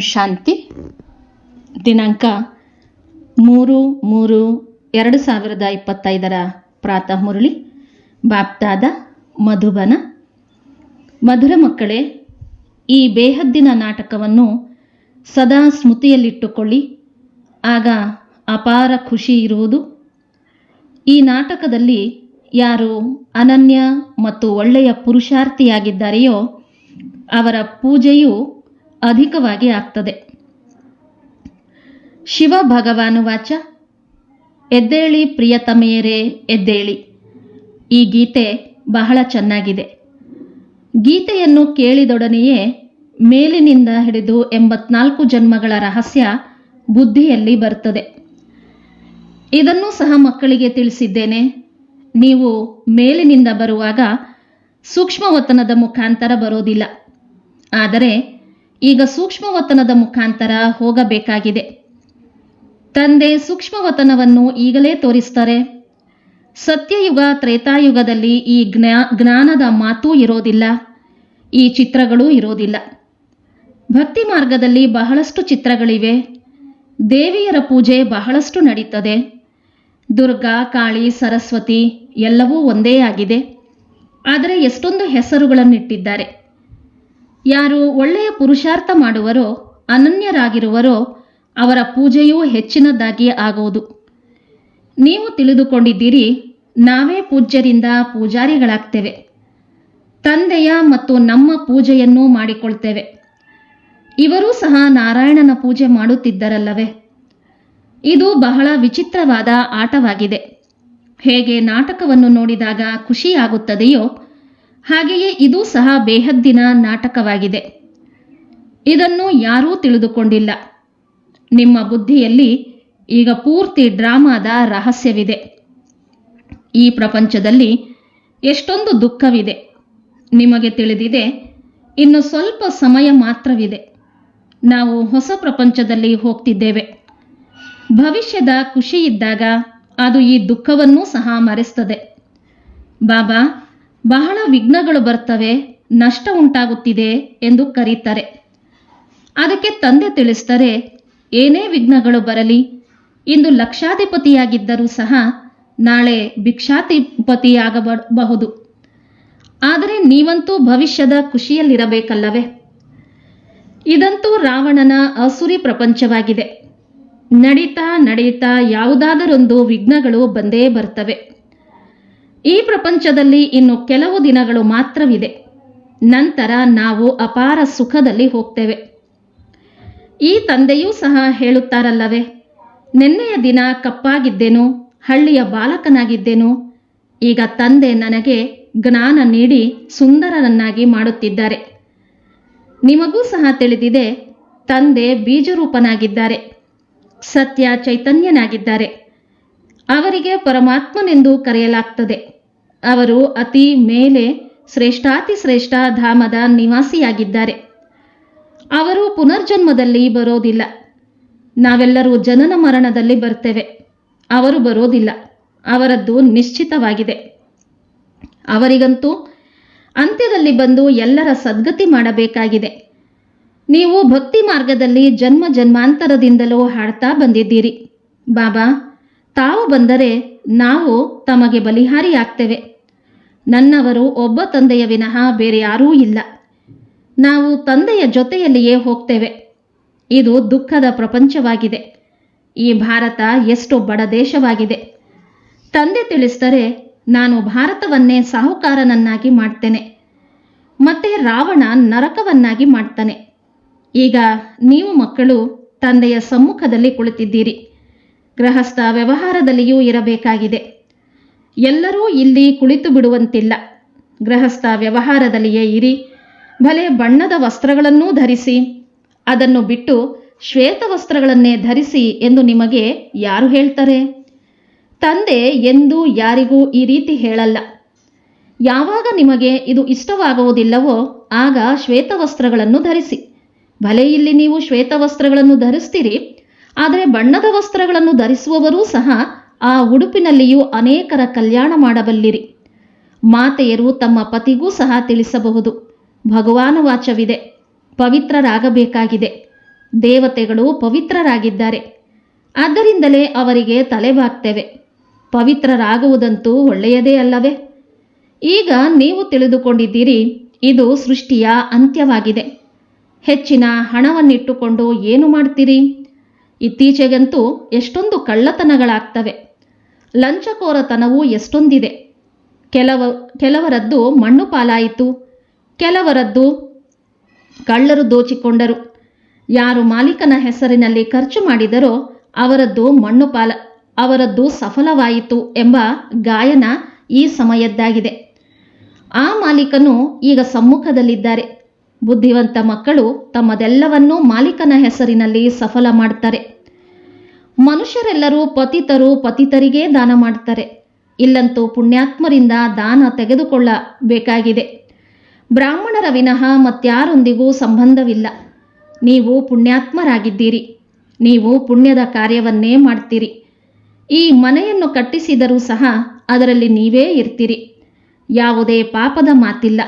ಶಾಂತಿ. ದಿನಾಂಕ ಮೂರು ಮೂರು ಎರಡು ಸಾವಿರದ ಇಪ್ಪತ್ತೈದರ ಪ್ರಾತಃ ಮುರಳಿ. ಬಾಪ್ತಾದ ಮಧುಬನ. ಮಧುರ ಮಕ್ಕಳೇ, ಈ ಬೇಹದ್ದಿನ ನಾಟಕವನ್ನು ಸದಾ ಸ್ಮೃತಿಯಲ್ಲಿಟ್ಟುಕೊಳ್ಳಿ. ಆಗ ಅಪಾರ ಖುಷಿ ಇರುವುದು. ಈ ನಾಟಕದಲ್ಲಿ ಯಾರು ಅನನ್ಯ ಮತ್ತು ಒಳ್ಳೆಯ ಪುರುಷಾರ್ಥಿಯಾಗಿದ್ದಾರೆಯೋ ಅವರ ಪೂಜೆಯು ಅಧಿಕವಾಗಿ ಆಗ್ತದೆ. ಶಿವ ಭಗವಾನು ವಾಚ, ಎದ್ದೇಳಿ ಪ್ರಿಯತಮೆಯರೇ, ಎದ್ದೇಳಿ. ಈ ಗೀತೆ ಬಹಳ ಚೆನ್ನಾಗಿದೆ. ಗೀತೆಯನ್ನು ಕೇಳಿದೊಡನೆಯೇ ಮೇಲಿನಿಂದ ಹಿಡಿದು ಎಂಬತ್ನಾಲ್ಕು ಜನ್ಮಗಳ ರಹಸ್ಯ ಬುದ್ಧಿಯಲ್ಲಿ ಬರ್ತದೆ ಇದನ್ನು ಸಹ ಮಕ್ಕಳಿಗೆ ತಿಳಿಸಿದ್ದೇನೆ. ನೀವು ಮೇಲಿನಿಂದ ಬರುವಾಗ ಸೂಕ್ಷ್ಮವತನದ ಮುಖಾಂತರ ಬರೋದಿಲ್ಲ. ಆದರೆ ಈಗ ಸೂಕ್ಷ್ಮವತನದ ಮುಖಾಂತರ ಹೋಗಬೇಕಾಗಿದೆ. ತಂದೆ ಸೂಕ್ಷ್ಮವತನವನ್ನು ಈಗಲೇ ತೋರಿಸ್ತಾರೆ. ಸತ್ಯಯುಗ, ತ್ರೇತಾಯುಗದಲ್ಲಿ ಈ ಜ್ಞಾ, ಜ್ಞಾನದ ಮಾತೂ ಇರೋದಿಲ್ಲ. ಈ ಚಿತ್ರಗಳೂ ಇರೋದಿಲ್ಲ. ಭಕ್ತಿ ಮಾರ್ಗದಲ್ಲಿ ಬಹಳಷ್ಟು ಚಿತ್ರಗಳಿವೆ. ದೇವಿಯರ ಪೂಜೆ ಬಹಳಷ್ಟು ನಡೀತದೆ. ದುರ್ಗಾ, ಕಾಳಿ, ಸರಸ್ವತಿ ಎಲ್ಲವೂ ಒಂದೇ ಆಗಿದೆ. ಆದರೆ ಎಷ್ಟೊಂದು ಹೆಸರುಗಳನ್ನಿಟ್ಟಿದ್ದಾರೆ. ಯಾರು ಒಳ್ಳೆಯ ಪುರುಷಾರ್ಥ ಮಾಡುವರೋ, ಅನನ್ಯರಾಗಿರುವರೋ, ಅವರ ಪೂಜೆಯೂ ಹೆಚ್ಚಿನದ್ದಾಗಿಯೇ ಆಗುವುದು. ನೀವು ತಿಳಿದುಕೊಂಡಿದ್ದೀರಿ, ನಾವೇ ಪೂಜ್ಯರಿಂದ ಪೂಜಾರಿಗಳಾಗ್ತೇವೆ. ತಂದೆಯ ಮತ್ತು ನಮ್ಮ ಪೂಜೆಯನ್ನೂ ಮಾಡಿಕೊಳ್ತೇವೆ. ಇವರೂ ಸಹ ನಾರಾಯಣನ ಪೂಜೆ ಮಾಡುತ್ತಿದ್ದರಲ್ಲವೇ? ಇದು ಬಹಳ ವಿಚಿತ್ರವಾದ ಆಟವಾಗಿದೆ. ಹೇಗೆ ನಾಟಕವನ್ನು ನೋಡಿದಾಗ ಖುಷಿಯಾಗುತ್ತದೆಯೋ ಹಾಗೆಯೇ ಇದು ಸಹ ಬೇಹದ್ದಿನ ನಾಟಕವಾಗಿದೆ. ಇದನ್ನು ಯಾರೂ ತಿಳಿದುಕೊಂಡಿಲ್ಲ. ನಿಮ್ಮ ಬುದ್ಧಿಯಲ್ಲಿ ಈಗ ಪೂರ್ತಿ ಡ್ರಾಮಾದ ರಹಸ್ಯವಿದೆ. ಈ ಪ್ರಪಂಚದಲ್ಲಿ ಎಷ್ಟೊಂದು ದುಃಖವಿದೆ. ನಿಮಗೆ ತಿಳಿದಿದೆ, ಇನ್ನು ಸ್ವಲ್ಪ ಸಮಯ ಮಾತ್ರವಿದೆ. ನಾವು ಹೊಸ ಪ್ರಪಂಚದಲ್ಲಿ ಹೋಗ್ತಿದ್ದೇವೆ. ಭವಿಷ್ಯದ ಖುಷಿ ಇದ್ದಾಗ ಅದು ಈ ದುಃಖವನ್ನೂ ಸಹ ಮರೆಸ್ತದೆ. ಬಾಬಾ ಬಹಳ ವಿಘ್ನಗಳು ಬರ್ತವೆ, ನಷ್ಟ ಉಂಟಾಗುತ್ತಿದೆ ಎಂದು ಕರೀತಾರೆ. ಅದಕ್ಕೆ ತಂದೆ ತಿಳಿಸ್ತಾರೆ ಏನೇ ವಿಘ್ನಗಳು ಬರಲಿ, ಇಂದು ಲಕ್ಷಾಧಿಪತಿಯಾಗಿದ್ದರೂ ಸಹ ನಾಳೆ ಭಿಕ್ಷಾಧಿಪತಿಯಾಗಬಹುದು. ಆದರೆ ನೀವಂತೂ ಭವಿಷ್ಯದ ಖುಷಿಯಲ್ಲಿರಬೇಕಲ್ಲವೇ? ಇದಂತೂ ರಾವಣನ ಅಸುರಿ ಪ್ರಪಂಚವಾಗಿದೆ. ನಡೀತಾ ನಡೀತಾ ಯಾವುದಾದರೊಂದು ವಿಘ್ನಗಳು ಬಂದೇ ಬರ್ತವೆ. ಈ ಪ್ರಪಂಚದಲ್ಲಿ ಇನ್ನು ಕೆಲವು ದಿನಗಳು ಮಾತ್ರವಿದೆ. ನಂತರ ನಾವು ಅಪಾರ ಸುಖದಲ್ಲಿ ಹೋಗ್ತೇವೆ. ಈ ತಂದೆಯೂ ಸಹ ಹೇಳುತ್ತಾರಲ್ಲವೇ, ನಿನ್ನೆಯ ದಿನ ಕಪ್ಪಾಗಿದ್ದೇನು, ಹಳ್ಳಿಯ ಬಾಲಕನಾಗಿದ್ದೇನು, ಈಗ ತಂದೆ ನನಗೆ ಜ್ಞಾನ ನೀಡಿ ಸುಂದರನನ್ನಾಗಿ ಮಾಡುತ್ತಿದ್ದಾರೆ. ನಿಮಗೂ ಸಹ ತಿಳಿದಿದೆ, ತಂದೆ ಬೀಜರೂಪನಾಗಿದ್ದಾರೆ, ಸತ್ಯ ಚೈತನ್ಯನಾಗಿದ್ದಾರೆ. ಅವರಿಗೆ ಪರಮಾತ್ಮನೆಂದು ಕರೆಯಲಾಗ್ತದೆ. ಅವರು ಅತಿ ಮೇಲೆ ಶ್ರೇಷ್ಠಾತಿ ಶ್ರೇಷ್ಠ ಧಾಮದ ನಿವಾಸಿಯಾಗಿದ್ದಾರೆ. ಅವರು ಪುನರ್ಜನ್ಮದಲ್ಲಿ ಬರೋದಿಲ್ಲ. ನಾವೆಲ್ಲರೂ ಜನನ ಮರಣದಲ್ಲಿ ಬರ್ತೇವೆ. ಅವರು ಬರೋದಿಲ್ಲ. ಅವರದ್ದು ನಿಶ್ಚಿತವಾಗಿದೆ. ಅವರಿಗಂತೂ ಅಂತ್ಯದಲ್ಲಿ ಬಂದು ಎಲ್ಲರ ಸದ್ಗತಿ ಮಾಡಬೇಕಾಗಿದೆ. ನೀವು ಭಕ್ತಿ ಮಾರ್ಗದಲ್ಲಿ ಜನ್ಮ ಜನ್ಮಾಂತರದಿಂದಲೂ ಹಾಡ್ತಾ ಬಂದಿದ್ದೀರಿ. ಬಾಬಾ, ತಾವು ಬಂದರೆ ನಾವು ತಮಗೆ ಬಲಿಹಾರಿಯಾಗ್ತೇವೆ. ನನ್ನವರು ಒಬ್ಬ ತಂದೆಯ ವಿನಃ ಬೇರೆ ಯಾರೂ ಇಲ್ಲ. ನಾವು ತಂದೆಯ ಜೊತೆಯಲ್ಲಿಯೇ ಹೋಗ್ತೇವೆ. ಇದು ದುಃಖದ ಪ್ರಪಂಚವಾಗಿದೆ. ಈ ಭಾರತ ಎಷ್ಟು ಬಡ ದೇಶವಾಗಿದೆ. ತಂದೆ ತಿಳಿಸಿದರೆ ನಾನು ಭಾರತವನ್ನೇ ಸಾಹುಕಾರನನ್ನಾಗಿ ಮಾಡ್ತೇನೆ. ಮತ್ತೆ ರಾವಣ ನರಕವನ್ನಾಗಿ ಮಾಡ್ತಾನೆ. ಈಗ ನೀವು ಮಕ್ಕಳು ತಂದೆಯ ಸಮ್ಮುಖದಲ್ಲಿ ಕುಳಿತಿದ್ದೀರಿ. ಗೃಹಸ್ಥ ವ್ಯವಹಾರದಲ್ಲಿಯೂ ಇರಬೇಕಾಗಿದೆ. ಎಲ್ಲರೂ ಇಲ್ಲಿ ಕುಳಿತು ಬಿಡುವಂತಿಲ್ಲ. ಗೃಹಸ್ಥ ವ್ಯವಹಾರದಲ್ಲಿಯೇ ಇರಿ. ಭಲೆ ಬಣ್ಣದ ವಸ್ತ್ರಗಳನ್ನೂ ಧರಿಸಿ. ಅದನ್ನು ಬಿಟ್ಟು ಶ್ವೇತ ವಸ್ತ್ರಗಳನ್ನೇ ಧರಿಸಿ ಎಂದು ನಿಮಗೆ ಯಾರು ಹೇಳ್ತಾರೆ? ತಂದೆ ಎಂದೂ ಯಾರಿಗೂ ಈ ರೀತಿ ಹೇಳಲ್ಲ. ಯಾವಾಗ ನಿಮಗೆ ಇದು ಇಷ್ಟವಾಗುವುದಿಲ್ಲವೋ ಆಗ ಶ್ವೇತ ವಸ್ತ್ರಗಳನ್ನು ಧರಿಸಿ. ಭಲೆ ಇಲ್ಲಿ ನೀವು ಶ್ವೇತ ವಸ್ತ್ರಗಳನ್ನು ಧರಿಸ್ತೀರಿ. ಆದರೆ ಬಣ್ಣದ ವಸ್ತ್ರಗಳನ್ನು ಧರಿಸುವವರೂ ಸಹ ಆ ಉಡುಪಿನಲ್ಲಿಯೂ ಅನೇಕರ ಕಲ್ಯಾಣ ಮಾಡಬಲ್ಲಿರಿ. ಮಾತೆಯರು ತಮ್ಮ ಪತಿಗೂ ಸಹ ತಿಳಿಸಬಹುದು. ಭಗವಾನ ವಾಚವಿದೆ. ಪವಿತ್ರರಾಗಬೇಕಾಗಿದೆ. ದೇವತೆಗಳು ಪವಿತ್ರರಾಗಿದ್ದಾರೆ. ಆದ್ದರಿಂದಲೇ ಅವರಿಗೆ ತಲೆಬಾಗ್ತೇವೆ. ಪವಿತ್ರರಾಗುವುದಂತೂ ಒಳ್ಳೆಯದೇ ಅಲ್ಲವೇ? ಈಗ ನೀವು ತಿಳಿದುಕೊಂಡಿದ್ದೀರಿ, ಇದು ಸೃಷ್ಟಿಯ ಅಂತ್ಯವಾಗಿದೆ. ಹೆಚ್ಚಿನ ಹಣವನ್ನಿಟ್ಟುಕೊಂಡು ಏನು ಮಾಡ್ತೀರಿ? ಇತ್ತೀಚೆಗಂತೂ ಎಷ್ಟೊಂದು ಕಳ್ಳತನಗಳಾಗ್ತವೆ. ಲಂಚಕೋರತನವೂ ಎಷ್ಟೊಂದಿದೆ. ಕೆಲವ, ಕೆಲವರದ್ದು ಮಣ್ಣು ಪಾಲಾಯಿತು. ಕೆಲವರದ್ದು ಕಳ್ಳರು ದೋಚಿಕೊಂಡರು. ಯಾರು ಮಾಲೀಕನ ಹೆಸರಿನಲ್ಲಿ ಖರ್ಚು ಮಾಡಿದರೋ ಅವರದ್ದು ಮಣ್ಣು ಪಾಲ, ಅವರದ್ದು ಸಫಲವಾಯಿತು ಎಂಬ ಗಾಯನ ಈ ಸಮಯದ್ದಾಗಿದೆ. ಆ ಮಾಲೀಕನು ಈಗ ಸಮ್ಮುಖದಲ್ಲಿದ್ದಾರೆ. ಬುದ್ಧಿವಂತ ಮಕ್ಕಳು ತಮ್ಮದೆಲ್ಲವನ್ನೂ ಮಾಲೀಕನ ಹೆಸರಿನಲ್ಲಿ ಸಫಲ ಮಾಡ್ತಾರೆ. ಮನುಷ್ಯರೆಲ್ಲರೂ ಪತಿತರು ಪತಿತರಿಗೇ ದಾನ ಮಾಡ್ತಾರೆ ಇಲ್ಲಂತೂ ಪುಣ್ಯಾತ್ಮರಿಂದ ದಾನ ತೆಗೆದುಕೊಳ್ಳಬೇಕಾಗಿದೆ. ಬ್ರಾಹ್ಮಣರ ವಿನಃ ಮತ್ಯಾರೊಂದಿಗೂ ಸಂಬಂಧವಿಲ್ಲ. ನೀವು ಪುಣ್ಯಾತ್ಮರಾಗಿದ್ದೀರಿ. ನೀವು ಪುಣ್ಯದ ಕಾರ್ಯವನ್ನೇ ಮಾಡ್ತೀರಿ ಈ ಮನೆಯನ್ನು ಕಟ್ಟಿಸಿದರೂ ಸಹ ಅದರಲ್ಲಿ ನೀವೇ ಇರ್ತೀರಿ. ಯಾವುದೇ ಪಾಪದ ಮಾತಿಲ್ಲ.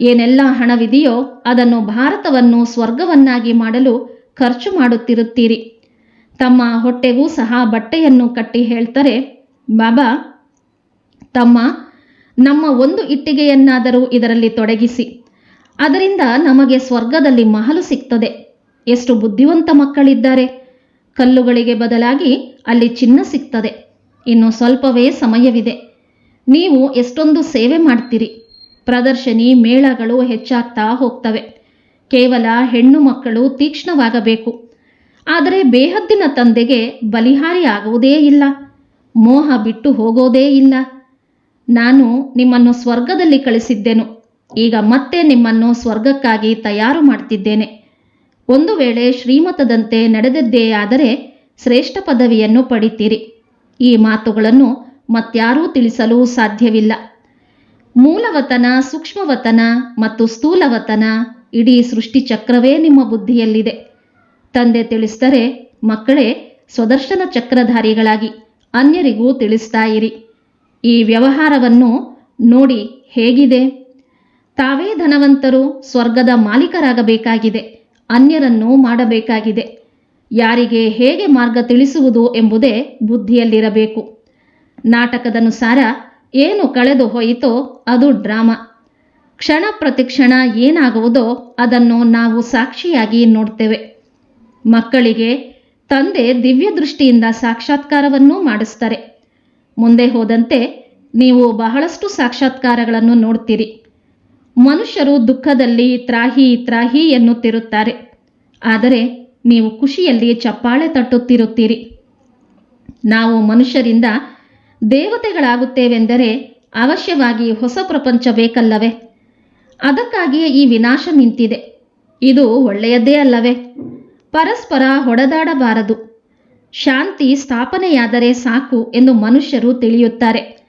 ಏನೆಲ್ಲ ಹಣವಿದೆಯೋ ಅದನ್ನು ಭಾರತವನ್ನು ಸ್ವರ್ಗವನ್ನಾಗಿ ಮಾಡಲು ಖರ್ಚು ಮಾಡುತ್ತಿರುತ್ತೀರಿ. ತಮ್ಮ ಹೊಟ್ಟೆಗೂ ಸಹ ಬಟ್ಟೆಯನ್ನು ಕಟ್ಟಿ ಹೇಳ್ತಾರೆ, ಬಾಬಾ, ತಮ್ಮ, ನಮ್ಮ ಒಂದು ಇಟ್ಟಿಗೆಯನ್ನಾದರೂ ಇದರಲ್ಲಿ ತೊಡಗಿಸಿ. ಅದರಿಂದ ನಮಗೆ ಸ್ವರ್ಗದಲ್ಲಿ ಮಹಲು ಸಿಗ್ತದೆ. ಎಷ್ಟು ಬುದ್ಧಿವಂತ ಮಕ್ಕಳಿದ್ದಾರೆ. ಕಲ್ಲುಗಳಿಗೆ ಬದಲಾಗಿ ಅಲ್ಲಿ ಚಿನ್ನ ಸಿಗ್ತದೆ. ಇನ್ನು ಸ್ವಲ್ಪವೇ ಸಮಯವಿದೆ. ನೀವು ಎಷ್ಟೊಂದು ಸೇವೆ ಮಾಡ್ತೀರಿ. ಪ್ರದರ್ಶನಿ, ಮೇಳಗಳು ಹೆಚ್ಚಾಗ್ತಾ ಹೋಗ್ತವೆ. ಕೇವಲ ಹೆಣ್ಣು ಮಕ್ಕಳು ತೀಕ್ಷ್ಣವಾಗಬೇಕು. ಆದರೆ ಬೇಹದ್ದಿನ ತಂದೆಗೆ ಬಲಿಹಾರಿ ಆಗುವುದೇ ಇಲ್ಲ. ಮೋಹ ಬಿಟ್ಟು ಹೋಗೋದೇ ಇಲ್ಲ. ನಾನು ನಿಮ್ಮನ್ನು ಸ್ವರ್ಗದಲ್ಲಿ ಕಳಿಸಿದ್ದೆನು. ಈಗ ಮತ್ತೆ ನಿಮ್ಮನ್ನು ಸ್ವರ್ಗಕ್ಕಾಗಿ ತಯಾರು ಮಾಡ್ತಿದ್ದೇನೆ. ಒಂದು ವೇಳೆ ಶ್ರೀಮತದಂತೆ ನಡೆದದ್ದೇ ಆದರೆ ಶ್ರೇಷ್ಠ ಪದವಿಯನ್ನು ಪಡಿತೀರಿ. ಈ ಮಾತುಗಳನ್ನು ಮತ್ಯಾರೂ ತಿಳಿಸಲು ಸಾಧ್ಯವಿಲ್ಲ. ಮೂಲವತನ, ಸೂಕ್ಷ್ಮವತನ ಮತ್ತು ಸ್ಥೂಲವತನ ಇಡೀ ಸೃಷ್ಟಿಚಕ್ರವೇ ನಿಮ್ಮ ಬುದ್ಧಿಯಲ್ಲಿದೆ. ತಂದೆ ತಿಳಿಸಿದರೆ, ಮಕ್ಕಳೇ, ಸ್ವದರ್ಶನ ಚಕ್ರಧಾರಿಗಳಾಗಿ ಅನ್ಯರಿಗೂ ತಿಳಿಸ್ತಾ ಇರಿ. ಈ ವ್ಯವಹಾರವನ್ನು ನೋಡಿ ಹೇಗಿದೆ? ತಾವೇ ಧನವಂತರು ಸ್ವರ್ಗದ ಮಾಲೀಕರಾಗಬೇಕಾಗಿದೆ, ಅನ್ಯರನ್ನು ಮಾಡಬೇಕಾಗಿದೆ. ಯಾರಿಗೆ ಹೇಗೆ ಮಾರ್ಗ ತಿಳಿಸುವುದು ಎಂಬುದೇ ಬುದ್ಧಿಯಲ್ಲಿರಬೇಕು. ನಾಟಕದನುಸಾರ ಏನು ಕಳೆದು ಹೋಯಿತೋ ಅದು ಡ್ರಾಮಾ. ಕ್ಷಣ ಪ್ರತಿಕ್ಷಣ ಏನಾಗುವುದೋ ಅದನ್ನು ನಾವು ಸಾಕ್ಷಿಯಾಗಿ ನೋಡ್ತೇವೆ. ಮಕ್ಕಳಿಗೆ ತಂದೆ ದಿವ್ಯ ದೃಷ್ಟಿಯಿಂದ ಸಾಕ್ಷಾತ್ಕಾರವನ್ನೂ ಮಾಡಿಸ್ತಾರೆ. ಮುಂದೆ ಹೋದಂತೆ ನೀವು ಬಹಳಷ್ಟು ಸಾಕ್ಷಾತ್ಕಾರಗಳನ್ನು ನೋಡ್ತೀರಿ. ಮನುಷ್ಯರು ದುಃಖದಲ್ಲಿ ತ್ರಾಹಿ ತ್ರಾಹಿ ಎನ್ನುತ್ತಿರುತ್ತಾರೆ. ಆದರೆ ನೀವು ಖುಷಿಯಲ್ಲಿ ಚಪ್ಪಾಳೆ ತಟ್ಟುತ್ತಿರುತ್ತೀರಿ. ನಾವು ಮನುಷ್ಯರಿಂದ ದೇವತೆಗಳಾಗುತ್ತೇವೆಂದರೆ ಅವಶ್ಯವಾಗಿ ಹೊಸ ಪ್ರಪಂಚ ಬೇಕಲ್ಲವೇ? ಅದಕ್ಕಾಗಿಯೇ ಈ ವಿನಾಶ ನಿಂತಿದೆ. ಇದು ಒಳ್ಳೆಯದೇ ಅಲ್ಲವೇ? ಪರಸ್ಪರ ಹೊಡೆದಾಡಬಾರದು. ಶಾಂತಿ ಸ್ಥಾಪನೆಯಾದರೆ ಸಾಕು ಎಂದು ಮನುಷ್ಯರು ತಿಳಿಯುತ್ತಾರೆ.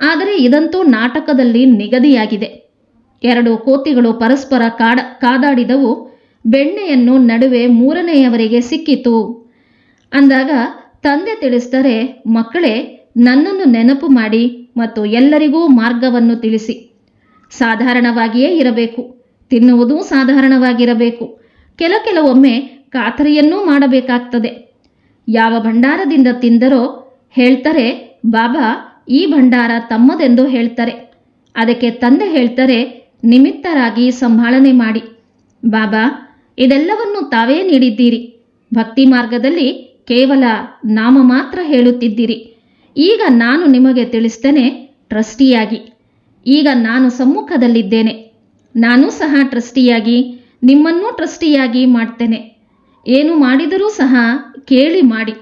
ಆದರೆ ಇದಂತೂ ನಾಟಕದಲ್ಲಿ ನಿಗದಿಯಾಗಿದೆ. ಎರಡು ಕೋತಿಗಳು ಪರಸ್ಪರ ಕಾಡ, ಕಾದಾಡಿದವು. ಬೆಣ್ಣೆಯನ್ನು ನಡುವೆ ಮೂರನೆಯವರಿಗೆ ಸಿಕ್ಕಿತು. ಅಂದಾಗ ತಂದೆ ತಿಳಿಸಿದರೆ, ಮಕ್ಕಳೇ, ನನ್ನನ್ನು ನೆನಪು ಮಾಡಿ ಮತ್ತು ಎಲ್ಲರಿಗೂ ಮಾರ್ಗವನ್ನು ತಿಳಿಸಿ. ಸಾಧಾರಣವಾಗಿಯೇ ಇರಬೇಕು. ತಿನ್ನುವುದೂ ಸಾಧಾರಣವಾಗಿರಬೇಕು. ಕೆಲ ಕೆಲವೊಮ್ಮೆ ಖಾತರಿಯನ್ನೂ ಮಾಡಬೇಕಾಗ್ತದೆ. ಯಾವ ಭಂಡಾರದಿಂದ ತಿಂದರೋ ಹೇಳ್ತಾರೆ, ಬಾಬಾ, ಈ ಭಂಡಾರ ತಮ್ಮದೆಂದು ಹೇಳ್ತಾರೆ. ಅದಕ್ಕೆ ತಂದೆ ಹೇಳ್ತಾರೆ, ನಿಮಿತ್ತರಾಗಿ ಸಂಭಾಳನೆ ಮಾಡಿ. ಬಾಬಾ, ಇದೆಲ್ಲವನ್ನು ತಾವೇ ನೀಡಿದ್ದೀರಿ. ಭಕ್ತಿ ಮಾರ್ಗದಲ್ಲಿ ಕೇವಲ ನಾಮ ಮಾತ್ರ ಹೇಳುತ್ತಿದ್ದೀರಿ. ಈಗ ನಾನು ನಿಮಗೆ ತಿಳಿಸ್ತೇನೆ, ಟ್ರಸ್ಟಿಯಾಗಿ. ಈಗ ನಾನು ಸಮ್ಮುಖದಲ್ಲಿದ್ದೇನೆ. ನಾನು ಸಹ ಟ್ರಸ್ಟಿಯಾಗಿ, ನಿಮ್ಮನ್ನೂ ಟ್ರಸ್ಟಿಯಾಗಿ ಮಾಡ್ತೇನೆ. ಏನು ಮಾಡಿದರೂ ಸಹ ಕೇಳಿ ಮಾಡಿ.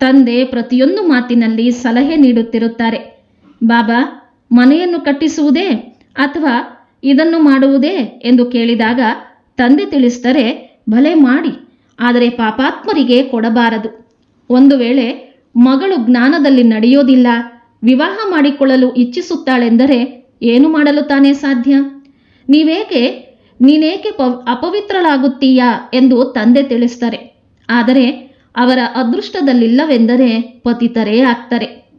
ತಂದೆ ಪ್ರತಿಯೊಂದು ಮಾತಿನಲ್ಲಿ ಸಲಹೆ ನೀಡುತ್ತಿರುತ್ತಾರೆ. ಬಾಬಾ, ಮನೆಯನ್ನು ಕಟ್ಟಿಸುವುದೇ ಅಥವಾ ಇದನ್ನು ಮಾಡುವುದೇ ಎಂದು ಕೇಳಿದಾಗ ತಂದೆ ತಿಳಿಸ್ತಾರೆ ಭಲೆ ಮಾಡಿ, ಆದರೆ ಪಾಪಾತ್ಮರಿಗೆ ಕೊಡಬಾರದು. ಒಂದು ವೇಳೆ ಮಗಳು ಜ್ಞಾನದಲ್ಲಿ ನಡೆಯೋದಿಲ್ಲ, ವಿವಾಹ ಮಾಡಿಕೊಳ್ಳಲು ಇಚ್ಛಿಸುತ್ತಾಳೆಂದರೆ ಏನು ಮಾಡಲು ತಾನೇ ಸಾಧ್ಯ? ನೀವೇಕೆ ನೀನೇಕೆ ಪವ್, ಅಪವಿತ್ರಳಾಗುತ್ತೀಯಾ ಎಂದು ತಂದೆ ತಿಳಿಸ್ತಾರೆ. ಆದರೆ ಅವರ ಅದೃಷ್ಟದಲ್ಲಿಲ್ಲವೆಂದರೆ ಪತಿತರೇ ಆಗ್ತಾರೆ.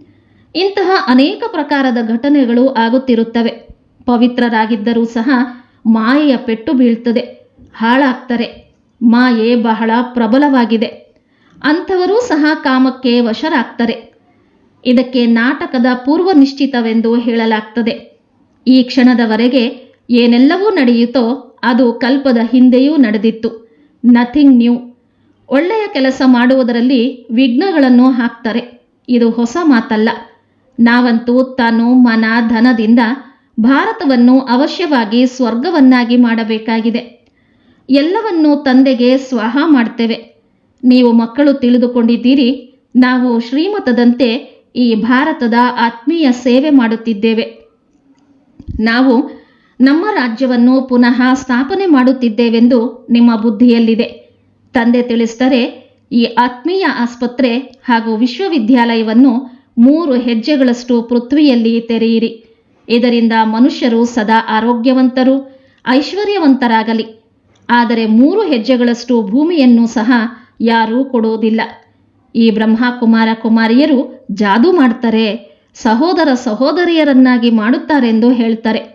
ಇಂತಹ ಅನೇಕ ಪ್ರಕಾರದ ಘಟನೆಗಳು ಆಗುತ್ತಿರುತ್ತವೆ. ಪವಿತ್ರರಾಗಿದ್ದರೂ ಸಹ ಮಾಯೆಯ ಪೆಟ್ಟು ಬೀಳ್ತದೆ. ಹಾಳಾಗ್ತಾರೆ. ಮಾಯೆ ಬಹಳ ಪ್ರಬಲವಾಗಿದೆ. ಅಂಥವರೂ ಸಹ ಕಾಮಕ್ಕೆ ವಶರಾಗ್ತಾರೆ. ಇದಕ್ಕೆ ನಾಟಕದ ಪೂರ್ವ ನಿಶ್ಚಿತವೆಂದು ಹೇಳಲಾಗ್ತದೆ. ಈ ಕ್ಷಣದವರೆಗೆ ಏನೆಲ್ಲವೂ ನಡೆಯಿತೋ ಅದು ಕಲ್ಪದ ಹಿಂದೆಯೂ ನಡೆದಿತ್ತು. ನಥಿಂಗ್ ನ್ಯೂ ಒಳ್ಳೆಯ ಕೆಲಸ ಮಾಡುವುದರಲ್ಲಿ ವಿಘ್ನಗಳನ್ನು ಹಾಕ್ತಾರೆ. ಇದು ಹೊಸ ಮಾತಲ್ಲ. ನಾವಂತೂ ತಾನು ಮನ ಧನದಿಂದ ಭಾರತವನ್ನು ಅವಶ್ಯವಾಗಿ ಸ್ವರ್ಗವನ್ನಾಗಿ ಮಾಡಬೇಕಾಗಿದೆ. ಎಲ್ಲವನ್ನೂ ತಂದೆಗೆ ಸ್ವಹ ಮಾಡ್ತೇವೆ. ನೀವು ಮಕ್ಕಳು ತಿಳಿದುಕೊಂಡಿದ್ದೀರಿ. ನಾವು ಶ್ರೀಮತದಂತೆ ಈ ಭಾರತದ ಆತ್ಮೀಯ ಸೇವೆ ಮಾಡುತ್ತಿದ್ದೇವೆ. ನಾವು ನಮ್ಮ ರಾಜ್ಯವನ್ನು ಪುನಃ ಸ್ಥಾಪನೆ ಮಾಡುತ್ತಿದ್ದೇವೆಂದು ನಿಮ್ಮ ಬುದ್ಧಿಯಲ್ಲಿದೆ. ತಂದೆ ತಿಳಿಸಿದರೆ, ಈ ಆತ್ಮೀಯ ಆಸ್ಪತ್ರೆ ಹಾಗೂ ವಿಶ್ವವಿದ್ಯಾಲಯವನ್ನು ಮೂರು ಹೆಜ್ಜೆಗಳಷ್ಟು ಪೃಥ್ವಿಯಲ್ಲಿ ತೆರೆಯಿರಿ. ಇದರಿಂದ ಮನುಷ್ಯರು ಸದಾ ಆರೋಗ್ಯವಂತರು, ಐಶ್ವರ್ಯವಂತರಾಗಲಿ. ಆದರೆ ಮೂರು ಹೆಜ್ಜೆಗಳಷ್ಟು ಭೂಮಿಯನ್ನು ಸಹ ಯಾರೂ ಕೊಡುವುದಿಲ್ಲ ಈ ಬ್ರಹ್ಮಕುಮಾರ ಕುಮಾರಿಯರು ಜಾದೂ ಮಾಡ್ತಾರೆ, ಸಹೋದರ ಸಹೋದರಿಯರನ್ನಾಗಿ ಮಾಡುತ್ತಾರೆಂದು ಹೇಳ್ತಾರೆ.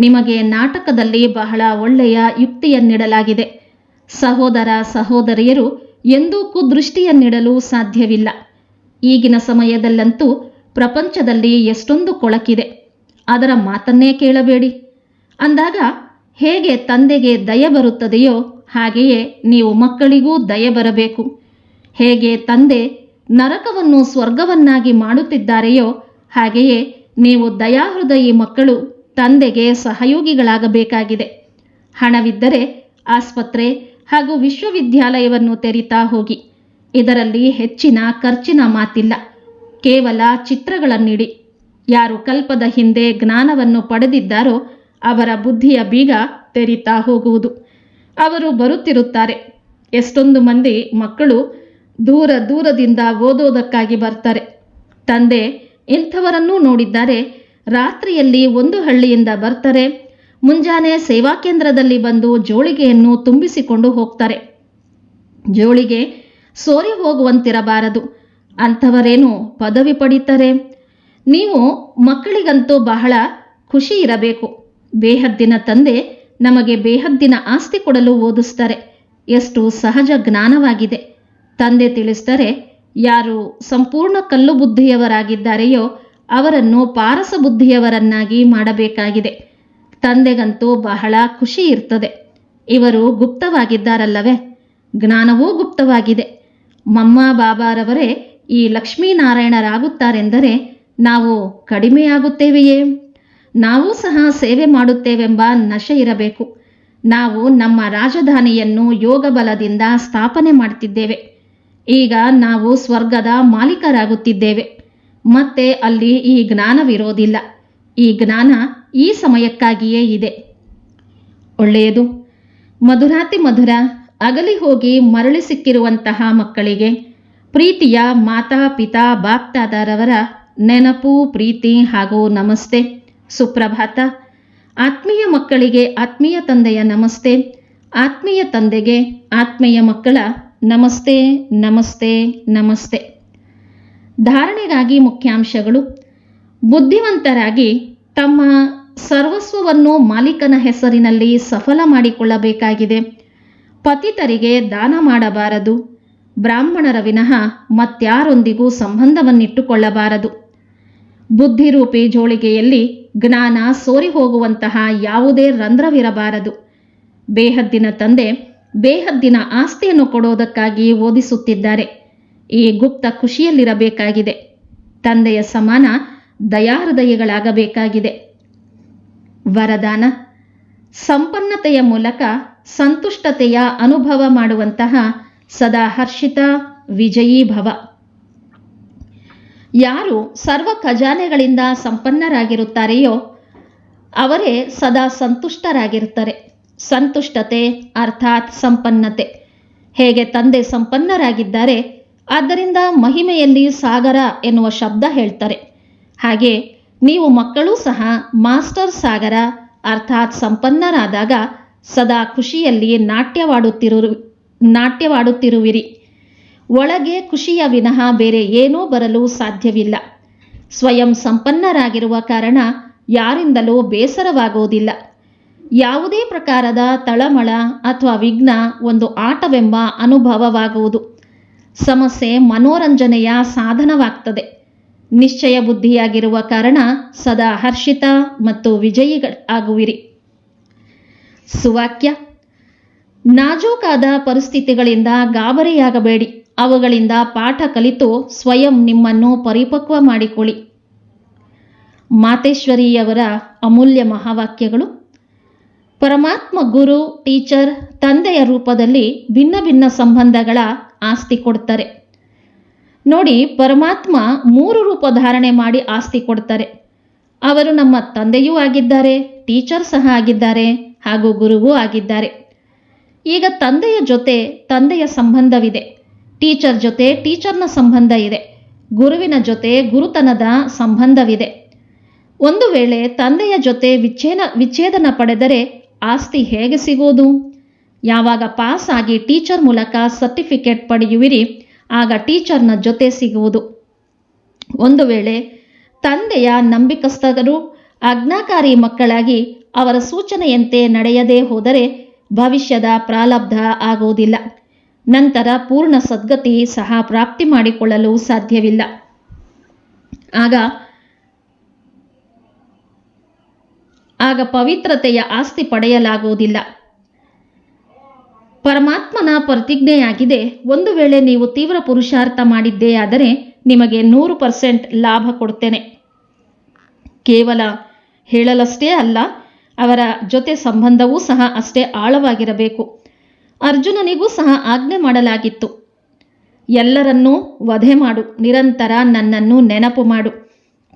ನಿಮಗೆ ನಾಟಕದಲ್ಲಿ ಬಹಳ ಒಳ್ಳೆಯ ಯುಕ್ತಿಯನ್ನಿಡಲಾಗಿದೆ. ಸಹೋದರ ಸಹೋದರಿಯರು ಎಂದೂ ಕುದೃಷ್ಟಿಯನ್ನಿಡಲು ಸಾಧ್ಯವಿಲ್ಲ. ಈಗಿನ ಸಮಯದಲ್ಲಂತೂ ಪ್ರಪಂಚದಲ್ಲಿ ಎಷ್ಟೊಂದು ಕೊಳಕಿದೆ. ಅದರ ಮಾತನ್ನೇ ಕೇಳಬೇಡಿ. ಅಂದಾಗ ಹೇಗೆ ತಂದೆಗೆ ದಯ ಬರುತ್ತದೆಯೋ ಹಾಗೆಯೇ ನೀವು ಮಕ್ಕಳಿಗೂ ದಯ ಬರಬೇಕು. ಹೇಗೆ ತಂದೆ ನರಕವನ್ನು ಸ್ವರ್ಗವನ್ನಾಗಿ ಮಾಡುತ್ತಿದ್ದಾರೆಯೋ ಹಾಗೆಯೇ ನೀವು ದಯಾಹೃದಯಿ ಮಕ್ಕಳು ತಂದೆಗೆ ಸಹಯೋಗಿಗಳಾಗಬೇಕಾಗಿದೆ. ಹಣವಿದ್ದರೆ ಆಸ್ಪತ್ರೆ ಹಾಗೂ ವಿಶ್ವವಿದ್ಯಾಲಯವನ್ನು ತೆರಿತಾ ಹೋಗಿ. ಇದರಲ್ಲಿ ಹೆಚ್ಚಿನ ಖರ್ಚಿನ ಮಾತಿಲ್ಲ. ಕೇವಲ ಚಿತ್ರಗಳನ್ನಿಡಿ. ಯಾರು ಕಲ್ಪದ ಹಿಂದೆ ಜ್ಞಾನವನ್ನು ಪಡೆದಿದ್ದಾರೋ ಅವರ ಬುದ್ಧಿಯ ಬೀಗ ತೆರಿತಾ ಹೋಗುವುದು. ಅವರು ಬರುತ್ತಿರುತ್ತಾರೆ. ಎಷ್ಟೊಂದು ಮಂದಿ ಮಕ್ಕಳು ದೂರ ದೂರದಿಂದ ಓದೋದಕ್ಕಾಗಿ ಬರ್ತಾರೆ. ತಂದೆ ಇಂಥವರನ್ನೂ ನೋಡಿದ್ದಾರೆ. ರಾತ್ರಿಯಲ್ಲಿ ಒಂದು ಹಳ್ಳಿಯಿಂದ ಬರ್ತಾರೆ. ಮುಂಜಾನೆ ಸೇವಾ ಕೇಂದ್ರದಲ್ಲಿ ಬಂದು ಜೋಳಿಗೆಯನ್ನು ತುಂಬಿಸಿಕೊಂಡು ಹೋಗ್ತಾರೆ. ಜೋಳಿಗೆ ಸೋರಿ ಹೋಗುವಂತಿರಬಾರದು. ಅಂಥವರೇನು ಪದವಿ ಪಡಿತಾರೆ? ನೀವು ಮಕ್ಕಳಿಗಂತೂ ಬಹಳ ಖುಷಿ ಇರಬೇಕು. ಬೇಹದ್ದಿನ ತಂದೆ ನಮಗೆ ಬೇಹದ್ದಿನ ಆಸ್ತಿ ಕೊಡಲು ಓದಿಸ್ತಾರೆ. ಎಷ್ಟು ಸಹಜ ಜ್ಞಾನವಾಗಿದೆ. ತಂದೆ ತಿಳಿಸ್ತಾರೆ, ಯಾರು ಸಂಪೂರ್ಣ ಕಲ್ಲು ಬುದ್ಧಿಯವರಾಗಿದ್ದಾರೆಯೋ ಅವರನ್ನು ಪಾರಸ ಬುದ್ಧಿಯವರನ್ನಾಗಿ ಮಾಡಬೇಕಾಗಿದೆ. ತಂದೆಗಂತೂ ಬಹಳ ಖುಷಿ ಇರ್ತದೆ. ಇವರು ಗುಪ್ತವಾಗಿದ್ದಾರಲ್ಲವೇ? ಜ್ಞಾನವೂ ಗುಪ್ತವಾಗಿದೆ. ಮಮ್ಮ ಬಾಬಾರವರೇ, ಈ ಲಕ್ಷ್ಮೀನಾರಾಯಣರಾಗುತ್ತಾರೆಂದರೆ ನಾವು ಕಡಿಮೆಯಾಗುತ್ತೇವೆಯೇ? ನಾವು ಸಹ ಸೇವೆ ಮಾಡುತ್ತೇವೆಂಬ ನಶೆ ಇರಬೇಕು. ನಾವು ನಮ್ಮ ರಾಜಧಾನಿಯನ್ನು ಯೋಗ ಬಲದಿಂದ ಸ್ಥಾಪನೆ ಮಾಡ್ತಿದ್ದೇವೆ. ಈಗ ನಾವು ಸ್ವರ್ಗದ ಮಾಲೀಕರಾಗುತ್ತಿದ್ದೇವೆ. ಮತ್ತೆ ಅಲ್ಲಿ ಈ ಜ್ಞಾನವಿರೋದಿಲ್ಲ ಈ ಜ್ಞಾನ ಈ ಸಮಯಕ್ಕಾಗಿಯೇ ಇದೆ. ಒಳ್ಳೆಯದು. ಮಧುರಾತಿ ಮಧುರ, ಅಗಲಿ ಹೋಗಿ ಮರಳಿ ಸಿಕ್ಕಿರುವಂತಹ ಮಕ್ಕಳಿಗೆ ಪ್ರೀತಿಯ ಮಾತಾ ಪಿತಾ ಬಾಪ್ತಾದಾರವರ ನೆನಪು, ಪ್ರೀತಿ ಹಾಗೂ ನಮಸ್ತೆ. ಸುಪ್ರಭಾತ. ಆತ್ಮೀಯ ಮಕ್ಕಳಿಗೆ ಆತ್ಮೀಯ ತಂದೆಯ ನಮಸ್ತೆ. ಆತ್ಮೀಯ ತಂದೆಗೆ ಆತ್ಮೀಯ ಮಕ್ಕಳ ನಮಸ್ತೆ ನಮಸ್ತೆ ನಮಸ್ತೆ. ಧಾರಣೆಗಾಗಿ ಮುಖ್ಯಾಂಶಗಳು. ಬುದ್ಧಿವಂತರಾಗಿ ತಮ್ಮ ಸರ್ವಸ್ವವನ್ನು ಮಾಲೀಕನ ಹೆಸರಿನಲ್ಲಿ ಸಫಲ ಮಾಡಿಕೊಳ್ಳಬೇಕಾಗಿದೆ. ಪತಿತರಿಗೆ ದಾನ ಮಾಡಬಾರದು. ಬ್ರಾಹ್ಮಣರ ವಿನಃ ಮತ್ಯಾರೊಂದಿಗೂ ಸಂಬಂಧವನ್ನಿಟ್ಟುಕೊಳ್ಳಬಾರದು. ಬುದ್ಧಿರೂಪಿ ಜೋಳಿಗೆಯಲ್ಲಿ ಜ್ಞಾನ ಸೋರಿ ಹೋಗುವಂತಹ ಯಾವುದೇ ರಂಧ್ರವಿರಬಾರದು. ಬೇಹದ್ದಿನ ತಂದೆ ಬೇಹದ್ದಿನ ಆಸ್ತಿಯನ್ನು ಕೊಡೋದಕ್ಕಾಗಿ ಓದಿಸುತ್ತಿದ್ದಾರೆ. ಈ ಗುಪ್ತ ಖುಷಿಯಲ್ಲಿರಬೇಕಾಗಿದೆ. ತಂದೆಯ ಸಮಾನ ದಯಾಹೃದಯಗಳಾಗಬೇಕಾಗಿದೆ. ವರದಾನ, ಸಂಪನ್ನತೆಯ ಮೂಲಕ ಸಂತುಷ್ಟತೆಯ ಅನುಭವ ಮಾಡುವಂತಹ ಸದಾ ಹರ್ಷಿತ ವಿಜಯೀ ಭವ. ಯಾರು ಸರ್ವ ಖಜಾನೆಗಳಿಂದ ಸಂಪನ್ನರಾಗಿರುತ್ತಾರೆಯೋ ಅವರೇ ಸದಾ ಸಂತುಷ್ಟರಾಗಿರುತ್ತಾರೆ. ಸಂತುಷ್ಟತೆ ಅರ್ಥಾತ್ ಸಂಪನ್ನತೆ. ಹೇಗೆ ತಂದೆ ಸಂಪನ್ನರಾಗಿದ್ದಾರೆ ಆದ್ದರಿಂದ ಮಹಿಮೆಯಲ್ಲಿ ಸಾಗರ ಎನ್ನುವ ಶಬ್ದ ಹೇಳ್ತಾರೆ. ಹಾಗೆ ನೀವು ಮಕ್ಕಳೂ ಸಹ ಮಾಸ್ಟರ್ ಸಾಗರ ಅರ್ಥಾತ್ ಸಂಪನ್ನರಾದಾಗ ಸದಾ ಖುಷಿಯಲ್ಲಿ ನಾಟ್ಯವಾಡುತ್ತಿರು ನಾಟ್ಯವಾಡುತ್ತಿರುವಿರಿ. ಒಳಗೆ ಖುಷಿಯ ವಿನಃ ಬೇರೆ ಏನೂ ಬರಲು ಸಾಧ್ಯವಿಲ್ಲ. ಸ್ವಯಂ ಸಂಪನ್ನರಾಗಿರುವ ಕಾರಣ ಯಾರಿಂದಲೂ ಬೇಸರವಾಗುವುದಿಲ್ಲ. ಯಾವುದೇ ಪ್ರಕಾರದ ತಳಮಳ ಅಥವಾ ವಿಘ್ನ ಒಂದು ಆಟವೆಂಬ ಅನುಭವವಾಗುವುದು. ಸಮಸ್ಯೆ ಮನೋರಂಜನೆಯ ಸಾಧನವಾಗ್ತದೆ. ನಿಶ್ಚಯ ಬುದ್ಧಿಯಾಗಿರುವ ಕಾರಣ ಸದಾ ಹರ್ಷಿತ ಮತ್ತು ವಿಜಯಿ ಆಗುವಿರಿ. ಸುವಾಕ್ಯ, ನಾಜೂಕಾದ ಪರಿಸ್ಥಿತಿಗಳಿಂದ ಗಾಬರಿಯಾಗಬೇಡಿ. ಅವುಗಳಿಂದ ಪಾಠ ಕಲಿತು ಸ್ವಯಂ ನಿಮ್ಮನ್ನು ಪರಿಪಕ್ವ ಮಾಡಿಕೊಳ್ಳಿ. ಮಾತೇಶ್ವರಿಯವರ ಅಮೂಲ್ಯ ಮಹಾವಾಕ್ಯಗಳು, ಪರಮಾತ್ಮ ಗುರು, ಟೀಚರ್, ತಂದೆಯ ರೂಪದಲ್ಲಿ ಭಿನ್ನ ಭಿನ್ನ ಸಂಬಂಧಗಳ ಆಸ್ತಿ ಕೊಡ್ತಾರೆ. ನೋಡಿ, ಪರಮಾತ್ಮ ಮೂರು ರೂಪ ಧಾರಣೆ ಮಾಡಿ ಆಸ್ತಿ ಕೊಡ್ತಾರೆ. ಅವರು ನಮ್ಮ ತಂದೆಯೂ ಆಗಿದ್ದಾರೆ, ಟೀಚರ್ ಸಹ ಆಗಿದ್ದಾರೆ, ಹಾಗೂ ಗುರುವೂ ಆಗಿದ್ದಾರೆ. ಈಗ ತಂದೆಯ ಜೊತೆ ತಂದೆಯ ಸಂಬಂಧವಿದೆ. ಟೀಚರ್ ಜೊತೆ ಟೀಚರ್ನ ಸಂಬಂಧ ಇದೆ. ಗುರುವಿನ ಜೊತೆ ಗುರುತನದ ಸಂಬಂಧವಿದೆ. ಒಂದು ವೇಳೆ ತಂದೆಯ ಜೊತೆ ವಿಚ್ಛೇದ, ವಿಚ್ಛೇದನ ಪಡೆದರೆ ಆಸ್ತಿ ಹೇಗೆ ಸಿಗುವುದು ಯಾವಾಗ ಪಾಸ್ ಆಗಿ ಟೀಚರ್ ಮೂಲಕ ಸರ್ಟಿಫಿಕೇಟ್ ಪಡೆಯುವಿರಿ, ಆಗ ಟೀಚರ್ನ ಜೊತೆ ಸಿಗುವುದು. ಒಂದು ವೇಳೆ ತಂದೆಯ ನಂಬಿಕಸ್ಥರು ಅಜ್ಞಾಕಾರಿ ಮಕ್ಕಳಾಗಿ ಅವರ ಸೂಚನೆಯಂತೆ ನಡೆಯದೇ ಹೋದರೆ ಭವಿಷ್ಯದ ಪ್ರಾಲಬ್ಧ ಆಗುವುದಿಲ್ಲ. ನಂತರ ಪೂರ್ಣ ಸದ್ಗತಿ ಸಹ ಪ್ರಾಪ್ತಿ ಮಾಡಿಕೊಳ್ಳಲು ಸಾಧ್ಯವಿಲ್ಲ. ಆಗ ಆಗ ಪವಿತ್ರತೆಯ ಆಸ್ತಿ ಪಡೆಯಲಾಗುವುದಿಲ್ಲ. ಪರಮಾತ್ಮನ ಪ್ರತಿಜ್ಞೆಯಾಗಿದೆ. ಒಂದು ವೇಳೆ ನೀವು ತೀವ್ರ ಪುರುಷಾರ್ಥ ಮಾಡಿದ್ದೇ ಆದರೆ ನಿಮಗೆ ನೂರು ಪರ್ಸೆಂಟ್ ಲಾಭ ಕೊಡ್ತೇನೆ. ಕೇವಲ ಹೇಳಲಷ್ಟೇ ಅಲ್ಲ, ಅವರ ಜೊತೆ ಸಂಬಂಧವೂ ಸಹ ಅಷ್ಟೇ ಆಳವಾಗಿರಬೇಕು. ಅರ್ಜುನನಿಗೂ ಸಹ ಆಜ್ಞೆ ಮಾಡಲಾಗಿತ್ತು. ಎಲ್ಲರನ್ನೂ ವಧೆ ಮಾಡು, ನಿರಂತರ ನನ್ನನ್ನು ನೆನಪು ಮಾಡು.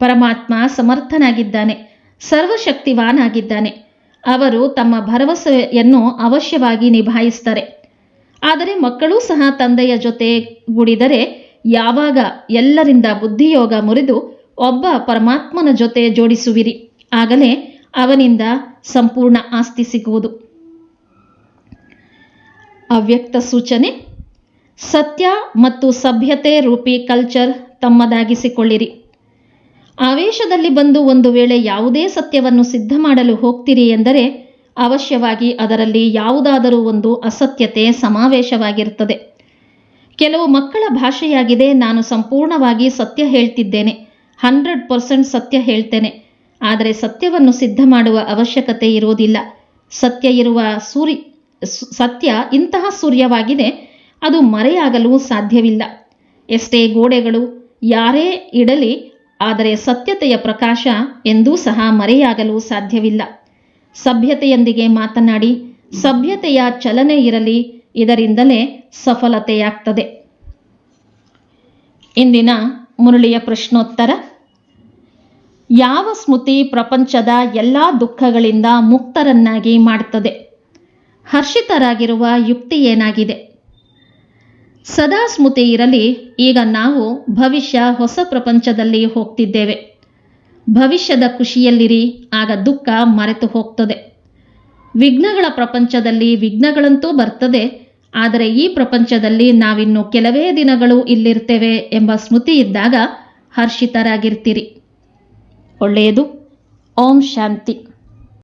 ಪರಮಾತ್ಮ ಸಮರ್ಥನಾಗಿದ್ದಾನೆ, ಸರ್ವಶಕ್ತಿವಾನಾಗಿದ್ದಾನೆ. ಅವರು ತಮ್ಮ ಭರವಸೆಯನ್ನು ಅವಶ್ಯವಾಗಿ ನಿಭಾಯಿಸ್ತಾರೆ ಆದರೆ ಮಕ್ಕಳೂ ಸಹ ತಂದೆಯ ಜೊತೆ ಗುಡಿದರೆ ಯಾವಾಗ ಎಲ್ಲರಿಂದ ಬುದ್ಧಿಯೋಗ ಮುರಿದು ಒಬ್ಬ ಪರಮಾತ್ಮನ ಜೊತೆ ಜೋಡಿಸುವಿರಿ. ಆಗಲೇ ಅವನಿಂದ ಸಂಪೂರ್ಣ ಆಸ್ತಿ ಸಿಗುವುದು. ಅವ್ಯಕ್ತ ಸೂಚನೆ, ಸತ್ಯ ಮತ್ತು ಸಭ್ಯತೆ ರೂಪಿ ಕಲ್ಚರ್ ತಮ್ಮದಾಗಿಸಿಕೊಳ್ಳಿರಿ. ಆವೇಶದಲ್ಲಿ ಬಂದು ಒಂದು ವೇಳೆ ಯಾವುದೇ ಸತ್ಯವನ್ನು ಸಿದ್ಧ ಮಾಡಲು ಹೋಗ್ತೀರಿ ಎಂದರೆ ಅವಶ್ಯವಾಗಿ ಅದರಲ್ಲಿ ಯಾವುದಾದರೂ ಒಂದು ಅಸತ್ಯತೆ ಸಮಾವೇಶವಾಗಿರುತ್ತದೆ. ಕೆಲವು ಮಕ್ಕಳ ಭಾಷೆಯಾಗಿದೆ, ನಾನು ಸಂಪೂರ್ಣವಾಗಿ ಸತ್ಯ ಹೇಳ್ತಿದ್ದೇನೆ, ಹಂಡ್ರೆಡ್ ಪರ್ಸೆಂಟ್ ಸತ್ಯ ಹೇಳ್ತೇನೆ, ಆದರೆ ಸತ್ಯವನ್ನು ಸಿದ್ಧ ಮಾಡುವ ಅವಶ್ಯಕತೆ ಇರುವುದಿಲ್ಲ. ಸತ್ಯ ಇರುವ ಸೂರ್ಯ ಸತ್ಯ ಇಂತಹ ಸೂರ್ಯವಾಗಿದೆ, ಅದು ಮರೆಯಾಗಲು ಸಾಧ್ಯವಿಲ್ಲ. ಎಷ್ಟೇ ಗೋಡೆಗಳು, ಯಾರೇ ಇಡಲಿ ಆದರೆ ಸತ್ಯತೆಯ ಪ್ರಕಾಶ ಎಂದೂ ಸಹ ಮರೆಯಾಗಲು ಸಾಧ್ಯವಿಲ್ಲ. ಸಭ್ಯತೆಯೊಂದಿಗೆ ಮಾತನಾಡಿ, ಸಭ್ಯತೆಯ ಚಲನೆ ಇರಲಿ, ಇದರಿಂದಲೇ ಸಫಲತೆಯಾಗ್ತದೆ. ಇಂದಿನ ಮುರಳಿಯ ಪ್ರಶ್ನೋತ್ತರ, ಯಾವ ಸ್ಮೃತಿ ಪ್ರಪಂಚದ ಎಲ್ಲ ದುಃಖಗಳಿಂದ ಮುಕ್ತರನ್ನಾಗಿ ಮಾಡುತ್ತದೆ ಹರ್ಷಿತರಾಗಿರುವ ಯುಕ್ತಿ ಏನಾಗಿದೆ? ಸದಾ ಸ್ಮೃತಿ ಇರಲಿ, ಈಗ ನಾವು ಭವಿಷ್ಯ ಹೊಸ ಪ್ರಪಂಚದಲ್ಲಿ ಹೋಗ್ತಿದ್ದೇವೆ. ಭವಿಷ್ಯದ ಖುಷಿಯಲ್ಲಿರಿ, ಆಗ ದುಃಖ ಮರೆತು ಹೋಗ್ತದೆ. ವಿಘ್ನಗಳ ಪ್ರಪಂಚದಲ್ಲಿ ವಿಘ್ನಗಳಂತೂ ಬರ್ತದೆ, ಆದರೆ ಈ ಪ್ರಪಂಚದಲ್ಲಿ ನಾವಿನ್ನು ಕೆಲವೇ ದಿನಗಳು ಇಲ್ಲಿರ್ತೇವೆ ಎಂಬ ಸ್ಮೃತಿ ಇದ್ದಾಗ ಹರ್ಷಿತರಾಗಿರ್ತೀರಿ. ಒಳ್ಳೆಯದು. ಓಂ ಶಾಂತಿ.